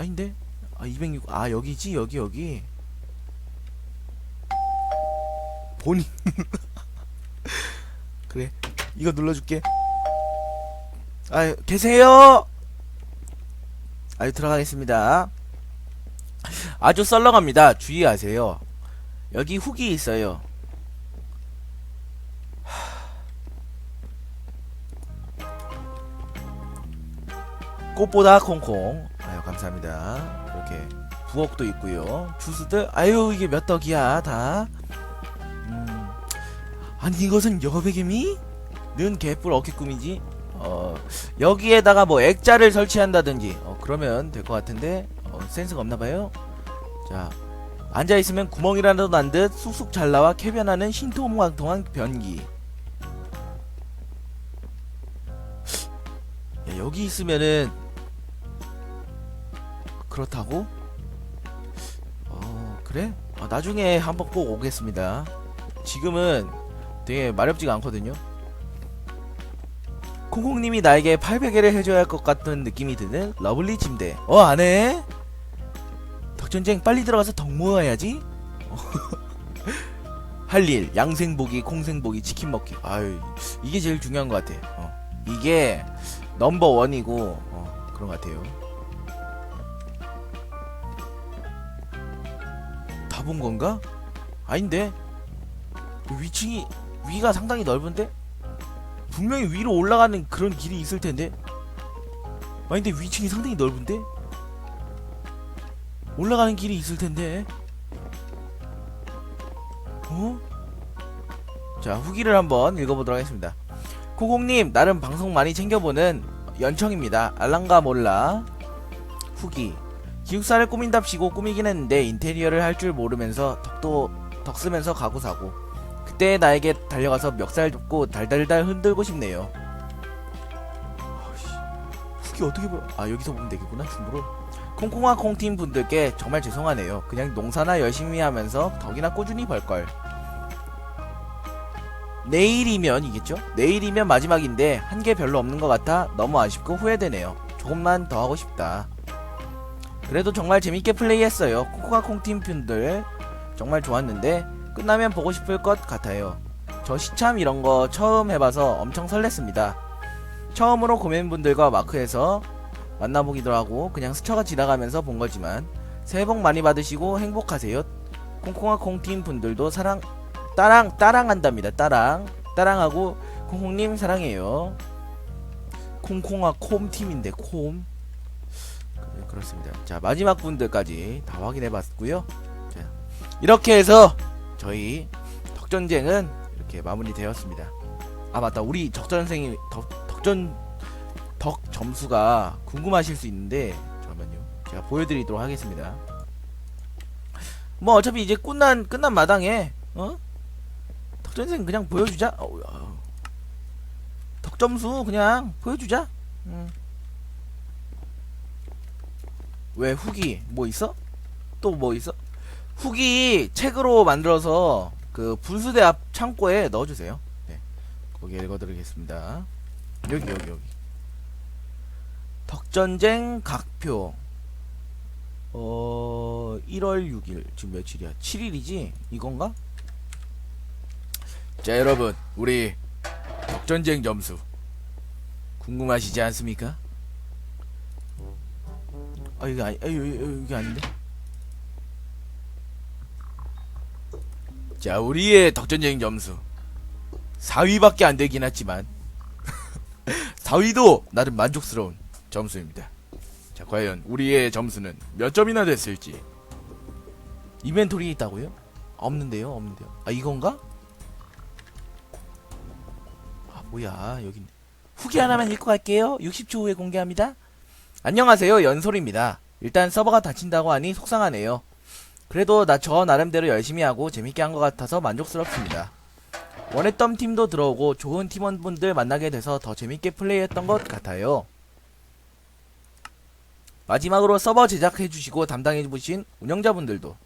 아닌데? 아 206. 아 여기지 여기 여기. 본인. 그래. 이거 눌러줄게. 아 계세요. 아유 들어가겠습니다. 아주 썰렁합니다. 주의하세요. 여기 훅이 있어요. 꽃보다 콩콩. 감사합니다. 이렇게 부엌도 있고요. 주스들 아유 이게 몇 덕이야 다. 음. 아니 이것은 여백임이? 는 개뿔 어깨꿈이지. 어 여기에다가 뭐 액자를 설치한다든지 어, 그러면 될 것 같은데 어, 센스가 없나봐요. 자 앉아 있으면 구멍이라도 난 듯 쑥쑥 잘 나와 쾌변하는 신통망통한 변기. 야, 여기 있으면은 그렇다고? 어 그래? 아, 나중에 한번 꼭 오겠습니다. 지금은 되게 마렵지가 않거든요. 콩콩님이 나에게 800개를 해줘야 할 것 같은 느낌이 드는 러블리 침대. 어, 안 해? 덕전쟁 빨리 들어가서 덕 모아야지. 할 일, 양생보기, 콩생보기, 치킨 먹기. 아유, 이게 제일 중요한 것 같아. 어. 이게 넘버 원이고, 어, 그런 것 같아요. 다본 건가? 아닌데? 위층이, 위가 상당히 넓은데? 분명히 위로 올라가는 그런 길이 있을 텐데. 아닌데 위층이 상당히 넓은데? 올라가는 길이 있을 텐데. 어? 자, 후기를 한번 읽어보도록 하겠습니다. 코공님, 나름 방송 많이 챙겨보는 연청입니다. 알랑가 몰라. 후기. 기숙사를 꾸민답시고 꾸미긴 했는데 인테리어를 할 줄 모르면서 덕도 덕 쓰면서 가구 사고. 그때 나에게 달려가서 멱살 잡고 달달달 흔들고 싶네요. 아이씨, 후기 어떻게 보여? 아 여기서 보면 되겠구나 줌으로. 콩콩아 콩팀 분들께 정말 죄송하네요. 그냥 농사나 열심히 하면서 덕이나 꾸준히 벌걸. 내일이면이겠죠? 내일이면 마지막인데 한 게 별로 없는 것 같아 너무 아쉽고 후회되네요. 조금만 더 하고 싶다. 그래도 정말 재밌게 플레이했어요. 콩콩아 콩팀 분들 정말 좋았는데 끝나면 보고 싶을 것 같아요. 저 시참 이런 거 처음 해봐서 엄청 설렜습니다. 처음으로 고맨분들과 마크에서 만나보기도 하고 그냥 스쳐가 지나가면서 본 거지만 새해 복 많이 받으시고 행복하세요. 콩콩아 콩팀 분들도 사랑 따랑 따랑한답니다. 따랑 따랑하고 콩콩님 사랑해요. 콩콩아 콤 팀인데 콤 네, 그렇습니다. 자 마지막 분들까지 다 확인해봤고요. 자 이렇게 해서 저희 덕전쟁은 이렇게 마무리되었습니다. 아 맞다 우리 덕전생이 덕, 덕전 덕 점수가 궁금하실 수 있는데 잠깐만요 제가 보여드리도록 하겠습니다. 뭐 어차피 이제 끝난 끝난 마당에 어 덕전생 그냥 보여주자. 어우, 아우. 덕점수 그냥 보여주자. 음. 왜 후기 뭐 있어? 또 뭐 있어? 후기 책으로 만들어서 그 분수대 앞 창고에 넣어주세요. 네, 거기 읽어드리겠습니다. 여기 여기 여기. 덕전쟁 각표. 어 1월 6일 지금 며칠이야? 7일이지? 이건가? 자 여러분 우리 덕전쟁 점수 궁금하시지 않습니까? 아 이게 아니 아 이거, 이게 아닌데? 자 우리의 덕전쟁 점수 4위밖에 안 되긴 했지만 4위도 나름 만족스러운 점수입니다. 자 과연 우리의 점수는 몇 점이나 됐을지 이벤토리 있다고요? 없는데요 없는데요 아 이건가? 아 뭐야 여기 후기 하나만 읽고 갈게요 60초 후에 공개합니다 안녕하세요 연솔입니다. 일단 서버가 닫힌다고 하니 속상하네요. 그래도 나 저 나름대로 열심히 하고 재밌게 한 것 같아서 만족스럽습니다. 원했던 팀도 들어오고 좋은 팀원분들 만나게 돼서 더 재밌게 플레이했던 것 같아요. 마지막으로 서버 제작해주시고 담당해주신 운영자분들도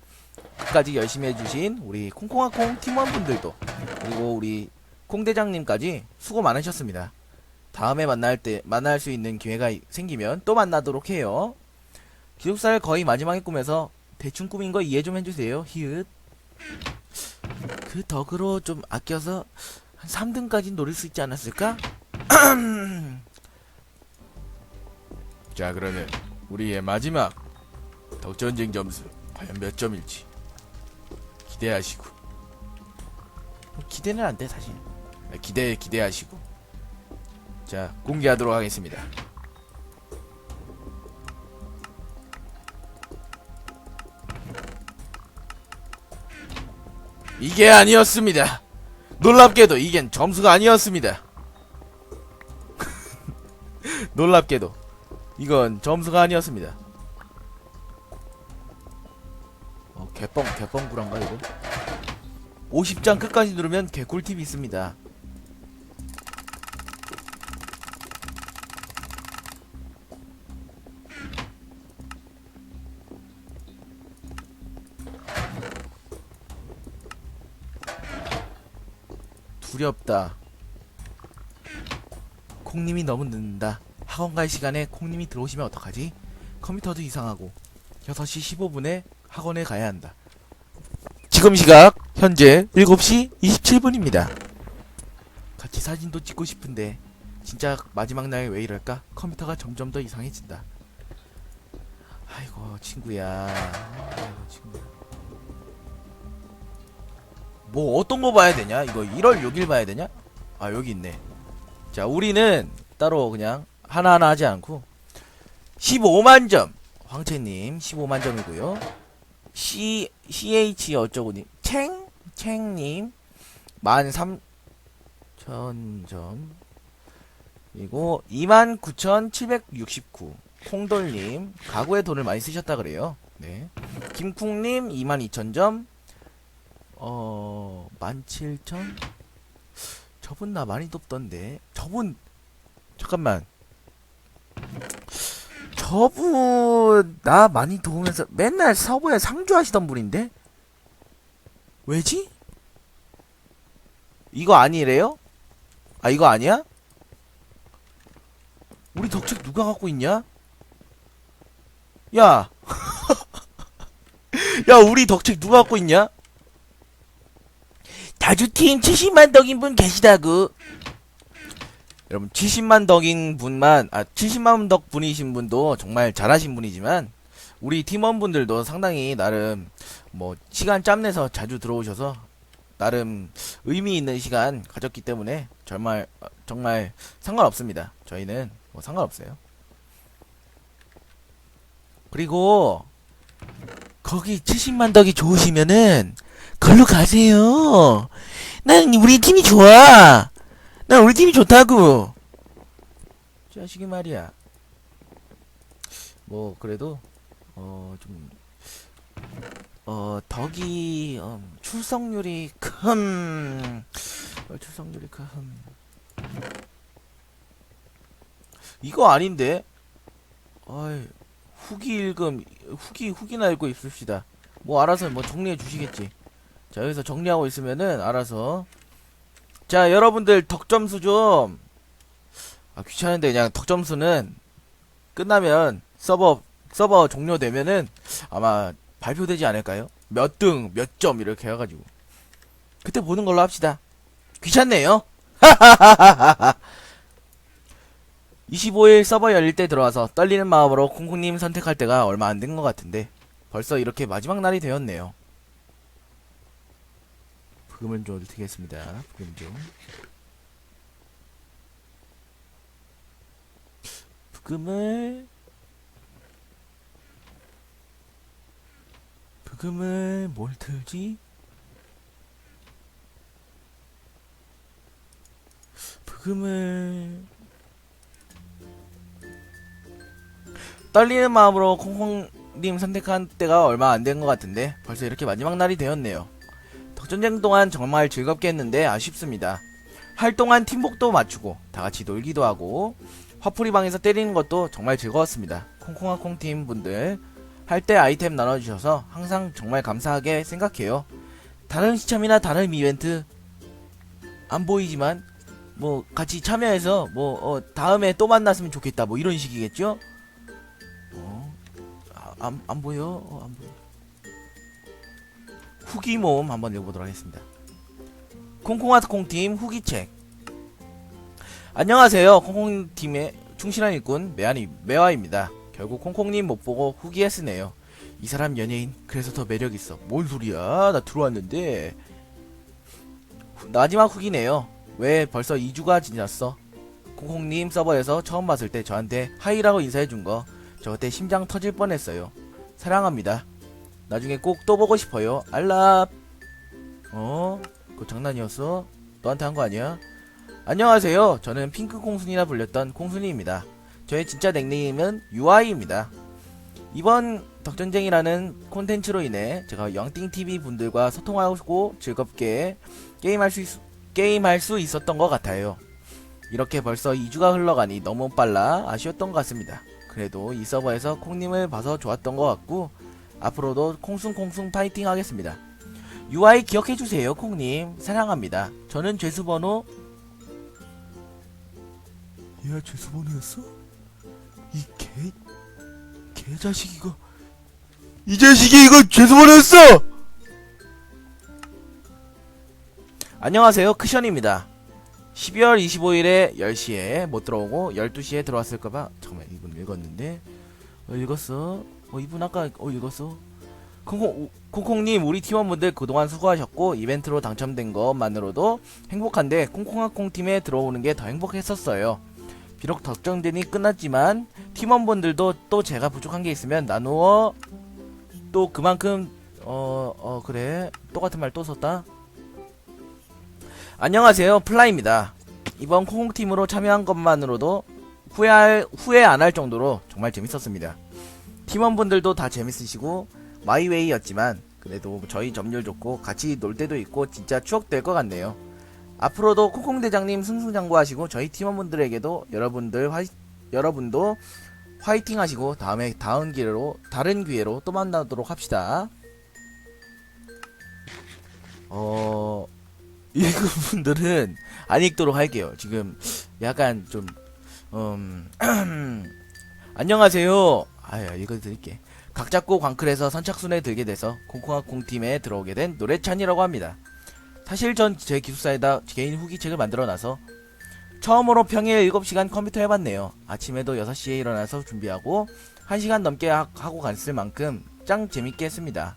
끝까지 열심히 해주신 우리 콩콩아콩 팀원분들도 그리고 우리 콩대장님까지 수고 많으셨습니다. 다음에 만날 때 만날 수 있는 기회가 이- 생기면 또 만나도록 해요. 기숙사를 거의 마지막에 꾸며서 대충 꾸민 거 이해 좀 해주세요. 히읗. 그 덕으로 좀 아껴서 한 3등까지 노릴 수 있지 않았을까? 자 그러면 우리의 마지막 덕전쟁 점수 과연 몇 점일지 기대하시고 뭐 기대는 안 돼 사실 네, 기대 기대하시고 자 공개하도록 하겠습니다. 이게 아니었습니다. 놀랍게도 이겐 점수가 아니었습니다. 놀랍게도 이건 점수가 아니었습니다. 어 개뻥 개뻥구란가 이거? 50장 끝까지 누르면 개꿀팁이 있습니다 두렵다. 콩님이 너무 늦는다. 학원 갈 시간에 콩님이 들어오시면 어떡하지? 컴퓨터도 이상하고 6시 15분에 학원에 가야 한다. 지금 시각 현재 7시 27분입니다. 같이 사진도 찍고 싶은데 진짜 마지막 날왜 이럴까? 컴퓨터가 점점 더 이상해진다. 아이고 친구야. 아이고 친구야 뭐 어떤 거 봐야 되냐? 이거 1월 6일 봐야 되냐? 아 여기 있네. 자 우리는 따로 그냥 하나하나 하지 않고 15만 점 황채님 15만 점이고요. C CH 어쩌고님 챙 챙님 13,000점 그리고 29,769 콩돌님 가구에 돈을 많이 쓰셨다 그래요. 네. 김쿵님 22,000점 어, 17,000? 저분 나 많이 돕던데. 저분, 잠깐만. 저분, 나 많이 도우면서 맨날 서버에 상주하시던 분인데? 왜지? 이거 아니래요? 아, 이거 아니야? 우리 덕책 누가 갖고 있냐? 야! 야, 우리 덕책 누가 갖고 있냐? 다주팀 70만 덕인 분 계시다구. 여러분 70만 덕인 분만 아 70만 덕 분이신 분도 정말 잘하신 분이지만 우리 팀원분들도 상당히 나름 뭐 시간 짬 내서 자주 들어오셔서 나름 의미 있는 시간 가졌기 때문에 정말 어, 정말 상관없습니다. 저희는 뭐 상관없어요. 그리고 거기 70만 덕이 좋으시면은 걸로 가세요. 난 우리 팀이 좋아. 난 우리 팀이 좋다고. 자식이 말이야. 뭐 그래도 어 좀 어 덕이 어, 출석률이 큰 어, 출석률이 큰 이거 아닌데 어이 후기 읽음 후기 후기나 읽고 있읍시다 뭐 알아서 뭐 정리해 주시겠지 자 여기서 정리하고 있으면은 알아서 자 여러분들 덕점수 좀 아, 귀찮은데 그냥 덕점수는 끝나면 서버 서버 종료되면은 아마 발표되지 않을까요? 몇 등, 몇 점 이렇게 해가지고 그때 보는 걸로 합시다. 귀찮네요. 25일 서버 열릴 때 들어와서 떨리는 마음으로 콩콩님 선택할 때가 얼마 안 된 것 같은데 벌써 이렇게 마지막 날이 되었네요. 좀 드리겠습니다. 부금 좀. 부금을 부금을 뭘 틀지? 부금을 떨리는 마음으로 콩콩님 선택한 때가 얼마 안 된 것 같은데 벌써 이렇게 마지막 날이 되었네요. 덕전쟁 동안 정말 즐겁게 했는데 아쉽습니다. 활동한 팀복도 맞추고 다 같이 놀기도 하고 화풀이 방에서 때리는 것도 정말 즐거웠습니다. 콩콩아 콩팀 분들 할 때 아이템 나눠주셔서 항상 정말 감사하게 생각해요. 다른 시참이나 다른 이벤트 안 보이지만 뭐 같이 참여해서 뭐 어, 다음에 또 만났으면 좋겠다 뭐 이런 식이겠죠? 어, 아, 안, 안 보여? 어, 안 보여. 후기 모음 한번 읽어보도록 하겠습니다. 콩콩아트 콩팀 후기책. 안녕하세요. 콩콩팀의 충실한 일꾼 매화이, 매화입니다. 결국 콩콩님 못 보고 후기에 쓰네요. 이 사람 연예인 그래서 더 매력 있어. 뭔 소리야? 나 들어왔는데. 후- 마지막 후기네요. 왜 벌써 2주가 지났어? 콩콩님 서버에서 처음 봤을 때 저한테 하이라고 인사해준 거 저 그때 심장 터질 뻔했어요. 사랑합니다. 나중에 꼭 또 보고 싶어요. 알랍. 어? 그거 장난이었어? 너한테 한 거 아니야? 안녕하세요. 저는 핑크 콩순이라 불렸던 콩순이입니다. 저의 진짜 닉네임은 UI입니다. 이번 덕전쟁이라는 콘텐츠로 인해 제가 영띵TV 분들과 소통하고 즐겁게 게임할 수, 있, 게임할 수 있었던 것 같아요. 이렇게 벌써 2주가 흘러가니 너무 빨라 아쉬웠던 것 같습니다. 그래도 이 서버에서 콩님을 봐서 좋았던 것 같고 앞으로도 콩순콩순 파이팅 하겠습니다. UI 기억해주세요 콩님 사랑합니다. 저는 죄수번호 얘가 죄수번호였어? 이 개... 개자식 이거 이 자식이 이거 죄수번호였어! 안녕하세요 크션입니다. 12월 25일에 10시에 못 들어오고 12시에 들어왔을까봐 잠깐만 이분 읽었는데 어, 읽었어? 어 이분 아까 어 읽었어? 콩콩 콩콩님 우리 팀원분들 그동안 수고하셨고 이벤트로 당첨된 것만으로도 행복한데 콩콩아콩 팀에 들어오는 게 더 행복했었어요. 비록 덕정전이 끝났지만 팀원분들도 또 제가 부족한 게 있으면 나누어. 또 그만큼 어 어 그래. 똑같은 말 또 썼다. 안녕하세요. 플라입니다. 이번 콩콩팀으로 참여한 것만으로도 후회할 후회 안 할 정도로 정말 재밌었습니다 팀원분들도 다 재밌으시고 마이웨이였지만 그래도 저희 점유율 좋고 같이 놀 때도 있고 진짜 추억될 것 같네요 앞으로도 콩콩 대장님 승승장구하시고 저희 팀원분들에게도 여러분들 화 여러분도 화이팅 하시고 다음에 다음 기회로 다른 기회로 또 만나도록 합시다. 어 읽은 분들은 안 읽도록 할게요. 지금 약간 좀 음, 안녕하세요. 아야 읽어드릴게. 각 잡고 광클에서 선착순에 들게 돼서 콩콩아콩 팀에 들어오게 된 노래찬이라고 합니다. 사실 전 제 기숙사에다 개인 후기책을 만들어 놔서 처음으로 평일 7시간 컴퓨터 해봤네요. 아침에도 6시에 일어나서 준비하고 1시간 넘게 하, 하고 갔을 만큼 짱 재밌게 했습니다.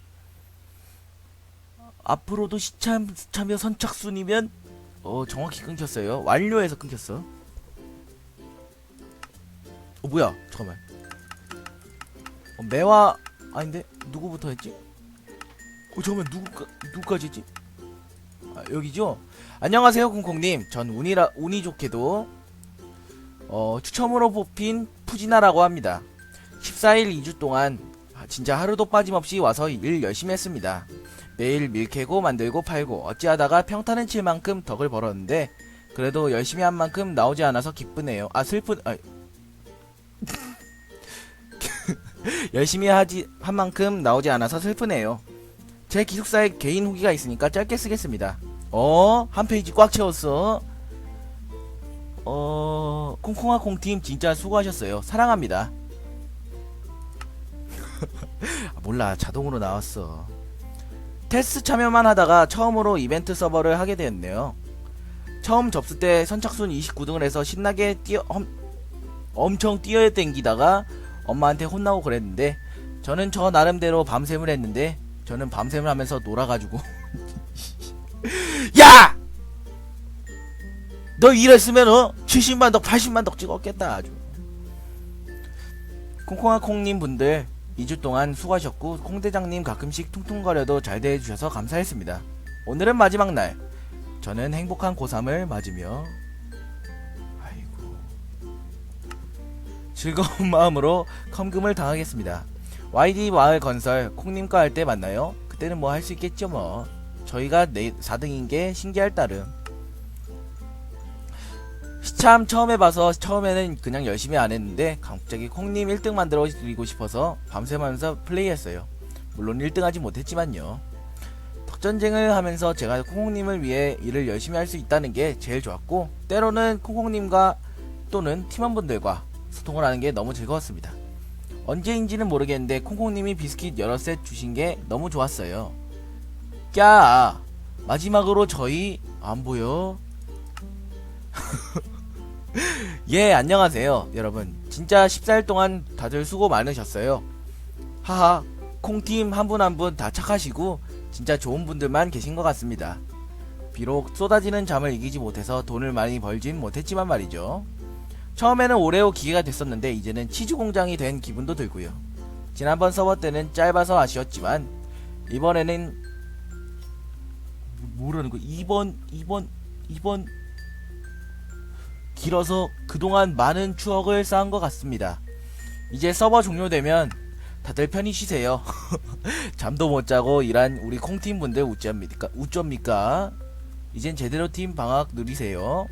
앞으로도 시참, 참여 선착순이면 어 정확히 끊겼어요. 완료해서 끊겼어. 어 뭐야? 잠깐만. 어, 매화 아닌데 누구부터 했지? 어 잠깐만 누구 누구까지지? 아, 여기죠? 안녕하세요 콩콩님 전 운이라 운이 좋게도 어, 추첨으로 뽑힌 푸지나라고 합니다 14일 2주 동안 아, 진짜 하루도 빠짐없이 와서 일 열심히 했습니다 매일 밀 캐고 만들고 팔고 어찌하다가 평타는 칠 만큼 덕을 벌었는데 그래도 열심히 한 만큼 나오지 않아서 기쁘네요 아 슬픈 아 열심히 하지 한 만큼 나오지 않아서 슬프네요 제 기숙사에 개인 후기가 있으니까 짧게 쓰겠습니다. 어, 한 페이지 꽉 채웠어. 어, 콩콩아 콩팀 진짜 수고하셨어요. 사랑합니다. 아, 몰라, 자동으로 나왔어. 테스트 참여만 하다가 처음으로 이벤트 서버를 하게 되었네요. 처음 접수 때 선착순 29등을 해서 신나게 뛰어, 엄, 엄청 뛰어댕기다가 엄마한테 혼나고 그랬는데 저는 저 나름대로 밤샘을 했는데 저는 밤샘을 하면서 놀아가지고. 야! 너 이랬으면 어? 70만 덕 80만 덕 찍었겠다 아주. 콩콩아 콩님 분들 2주 동안 수고하셨고 콩대장님 가끔씩 퉁퉁거려도 잘 대해주셔서 감사했습니다. 오늘은 마지막 날. 저는 행복한 고3을 맞으며 즐거운 마음으로 컴금을 당하겠습니다 YD 마을 건설 콩님과 할 때 만나요. 그때는 뭐 할 수 있겠죠 뭐. 저희가 네 4등인 게 신기할 따름. 시참 처음 해봐서 처음에는 그냥 열심히 안 했는데 갑자기 콩님 1등 만들어 드리고 싶어서 밤새면서 플레이했어요. 물론 1등 하지 못했지만요. 덕전쟁을 하면서 제가 콩콩님을 위해 일을 열심히 할 수 있다는 게 제일 좋았고 때로는 콩콩님과 또는 팀원분들과 소통을 하는 게 너무 즐거웠습니다. 언제인지는 모르겠는데 콩콩님이 비스킷 여러 셋 주신 게 너무 좋았어요. 꺄 마지막으로 저희 안 보여? 예 안녕하세요 여러분 진짜 14일 동안 다들 수고 많으셨어요. 하하 콩팀 한 분 한 분 다 착하시고 진짜 좋은 분들만 계신 것 같습니다. 비록 쏟아지는 잠을 이기지 못해서 돈을 많이 벌진 못했지만 말이죠. 처음에는 오레오 기계가 됐었는데 이제는 치즈 공장이 된 기분도 들고요. 지난번 서버 때는 짧아서 아쉬웠지만 이번에는 뭐라는 거? 2번 2번 2번 길어서 그동안 많은 추억을 쌓은 것 같습니다. 이제 서버 종료되면 다들 편히 쉬세요. 잠도 못 자고 일한 우리 콩팀 분들 우쩝니까? 우쩝니까? 이젠 제대로 팀 방학 누리세요.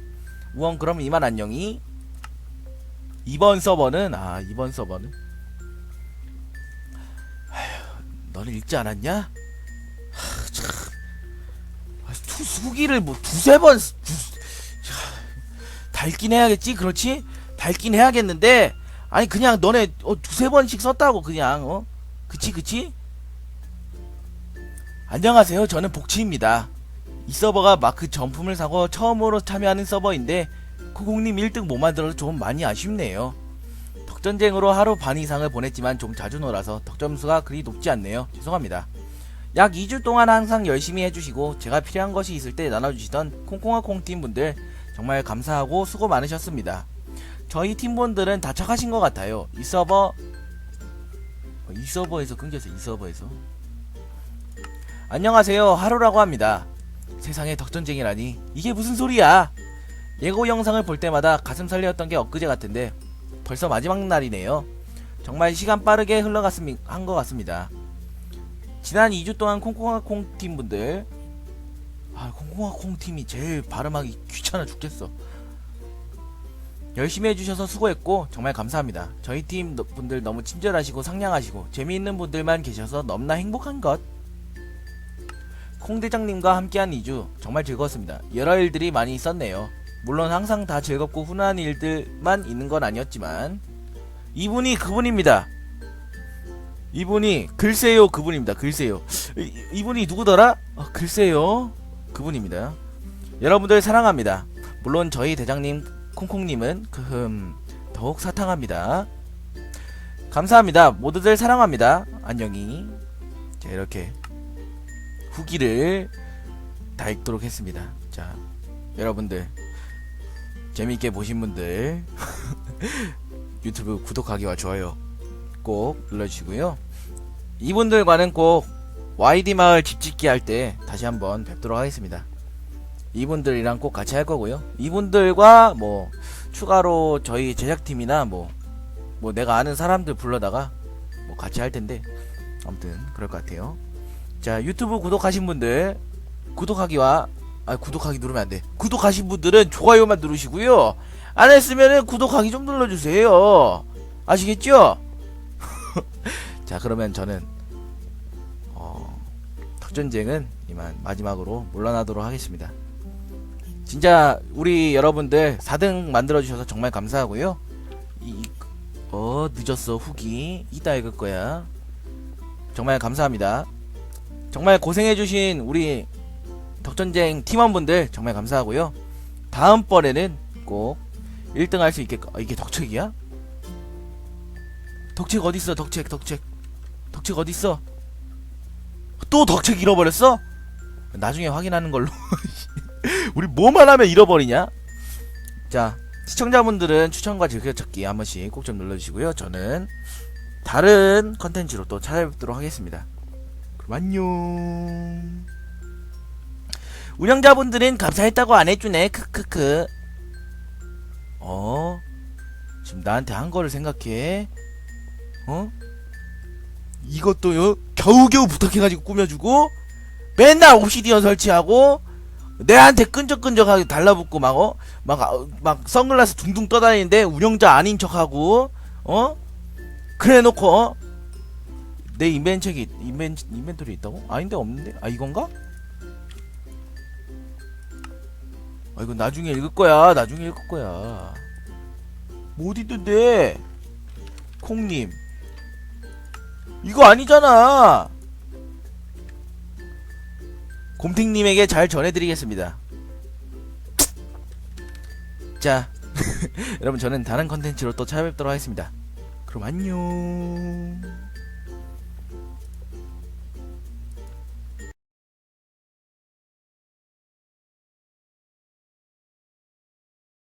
우원 그럼 이만 안녕히. 이번 서버는 아 이번 서버는 아휴 너는 읽지 않았냐? 하, 참 아, 투 수기를 뭐 두세 번 두, 야, 달긴 해야겠지 그렇지? 달긴 해야겠는데 아니 그냥 너네 어, 두세 번씩 썼다고 그냥 어 그치 그치? 안녕하세요 저는 복치입니다 이 서버가 마크 정품을 사고 처음으로 참여하는 서버인데 쿠공님 1등 못 만들어서 좀 많이 아쉽네요. 덕전쟁으로 하루 반 이상을 보냈지만 좀 자주 놀아서 덕점수가 그리 높지 않네요. 죄송합니다. 약 2주 동안 항상 열심히 해주시고 제가 필요한 것이 있을 때 나눠주시던 콩콩아 콩팀 분들 정말 감사하고 수고 많으셨습니다. 저희 팀분들은 다 착하신 것 같아요. 이 서버 어, 이 서버에서 끊겼어 이 서버에서 안녕하세요 하루라고 합니다. 세상에 덕전쟁이라니 이게 무슨 소리야 예고 영상을 볼 때마다 가슴 설레었던 게 엊그제 같은데 벌써 마지막 날이네요. 정말 시간 빠르게 흘러갔음 한것 같습니다. 지난 2주 동안 콩콩아 콩 팀 분들 아 콩콩아 콩 팀이 제일 발음하기 귀찮아 죽겠어. 열심히 해주셔서 수고했고 정말 감사합니다. 저희 팀 분들 너무 친절하시고 상냥하시고 재미있는 분들만 계셔서 너무나 행복한 것. 콩 대장님과 함께한 2주 정말 즐거웠습니다. 여러 일들이 많이 있었네요. 물론 항상 다 즐겁고 훈훈한 일들만 있는 건 아니었지만 이분이 그분입니다. 이분이 글쎄요 그분입니다. 글쎄요. 이, 이분이 누구더라? 아, 글쎄요 그분입니다. 여러분들 사랑합니다. 물론 저희 대장님 콩콩님은 그흠 더욱 사탕합니다. 감사합니다. 모두들 사랑합니다. 안녕히. 자 이렇게 후기를 다 읽도록 했습니다. 자, 여러분들 재미있게 보신 분들 유튜브 구독하기와 좋아요 꼭 눌러주시고요. 이분들과는 꼭 YD 마을 집짓기 할 때 다시 한번 뵙도록 하겠습니다. 이분들이랑 꼭 같이 할 거고요. 이분들과 뭐 추가로 저희 제작팀이나 뭐 뭐 내가 아는 사람들 불러다가 뭐 같이 할 텐데 아무튼 그럴 것 같아요. 자 유튜브 구독하신 분들 구독하기와 아 구독하기 누르면 안돼. 구독하신 분들은 좋아요만 누르시고요. 안 했으면은 구독하기 좀 눌러주세요. 아시겠죠? 자 그러면 저는 어, 덕전쟁은 이만 마지막으로 물러나도록 하겠습니다. 진짜 우리 여러분들 4등 만들어주셔서 정말 감사하고요. 이, 어 늦었어. 후기 이따 읽을 거야. 정말 감사합니다. 정말 고생해주신 우리 덕전쟁 팀원분들 정말 감사하고요. 다음번에는 꼭 1등 할 수 있게끔 아, 이게 덕책이야? 덕책 어딨어 덕책 덕책 덕책 어딨어 또 덕책 잃어버렸어? 나중에 확인하는 걸로 우리 뭐만 하면 잃어버리냐? 자 시청자분들은 추천과 즐겨찾기 한 번씩 꼭 좀 눌러주시고요. 저는 다른 컨텐츠로 또 찾아뵙도록 하겠습니다. 그럼 안녕. 운영자분들은 감사했다고 안 해주네. 크크크. 어? 지금 나한테 한 거를 생각해? 어? 이것도요? 겨우겨우 부탁해가지고 꾸며주고 맨날 옵시디언 설치하고 내한테 끈적끈적하게 달라붙고 막 어? 막, 아, 막 선글라스 둥둥 떠다니는데 운영자 아닌 척하고 어? 그래 놓고 어? 내 인벤책이 인벤 인벤토리 있다고? 아닌데 없는데? 아 이건가? 아 이거 나중에 읽을 거야. 나중에 읽을 거야. 뭐 어디 있던데? 콩님 이거 아니잖아. 곰탱님에게 잘 전해드리겠습니다. 자, 여러분 저는 다른 컨텐츠로 또 찾아뵙도록 하겠습니다. 그럼 안녕.